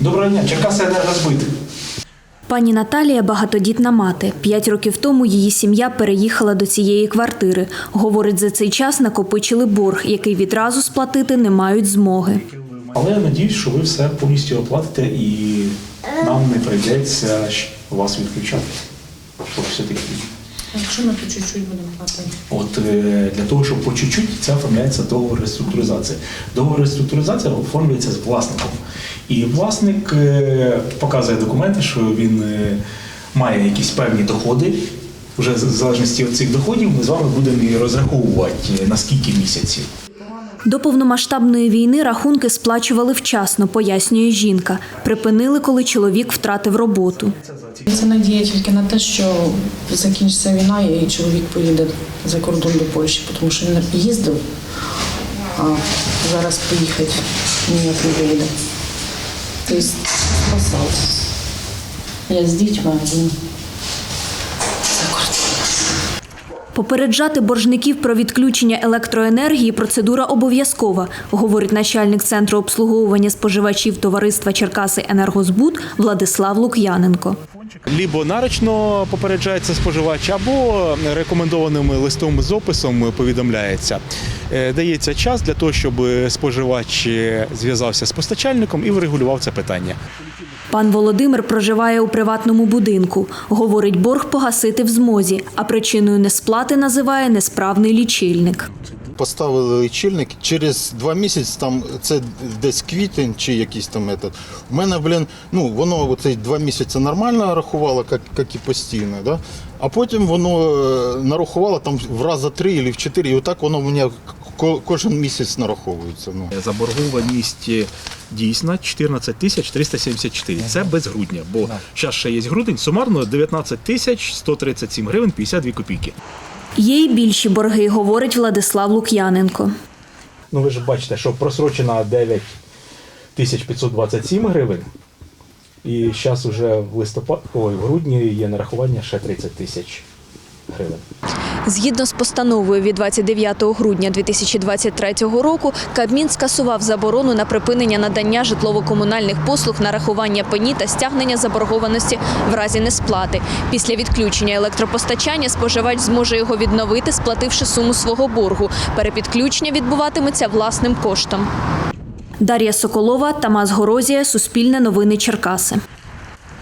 Доброго дня, Черкаси енергозбит. Пані Наталія багатодітна мати. П'ять років тому її сім'я переїхала до цієї квартири. Говорить, за цей час накопичили борг, який відразу сплатити не мають змоги. Але я надіюсь, що ви все повністю оплатите і нам не прийдеться вас відключати. Щоб все-таки. А Якщо ми по чуть-чуть будемо платити? От е, для того, щоб по чуть-чуть це оформляється договор реструктуризації. Договор реструктуризації оформлюється з власником. І власник е, показує документи, що він е, має якісь певні доходи. Вже в залежності від цих доходів ми з вами будемо розраховувати на скільки місяців. До повномасштабної війни рахунки сплачували вчасно, пояснює жінка. Припинили, коли чоловік втратив роботу. Це надія тільки на те, що закінчиться війна і чоловік поїде за кордон до Польщі, тому що він не їздив, а зараз поїхати ніяк не вийде. Тобто спасався. Я з дітьми, Попереджати боржників про відключення електроенергії процедура обов'язкова, говорить начальник центру обслуговування споживачів товариства Черкаси Енергозбут Владислав Лук'яненко. Лібо нарочно попереджається споживач, або рекомендованим листом з описом повідомляється. Е, Дається час для того, щоб споживач е, зв'язався з постачальником і врегулював це питання. Пан Володимир проживає у приватному будинку. Говорить, борг погасити в змозі, а причиною несплати називає несправний лічильник. Поставили лічильник через два місяці, там це десь квітень чи якийсь там етат. У мене, блін, ну воно оцей два місяці нормально рахувало, як, як і постійно, да? а потім воно е, нарахувало там в рази три або в чотири, і отак воно ко- кожен місяць нараховується. Ну. Заборгованість дійсна 14 тисяч 374. Це без грудня, бо зараз ще є грудень, сумарно 19 тисяч 137 гривень 52 копійки. Є й більші борги, говорить Владислав Лук'яненко. Ну ви ж бачите, що просрочена 9 тисяч 527 гривень. І зараз вже в листопад, ой, в грудні є нарахування ще 30 тисяч гривень. Згідно з постановою від 29 грудня 2023 року, Кабмін скасував заборону на припинення надання житлово-комунальних послуг, нарахування пені та стягнення заборгованості в разі несплати. Після відключення електропостачання споживач зможе його відновити, сплативши суму свого боргу. Перепідключення відбуватиметься власним коштом. Дар'я Соколова, Тамас Горозія, Суспільне новини Черкаси.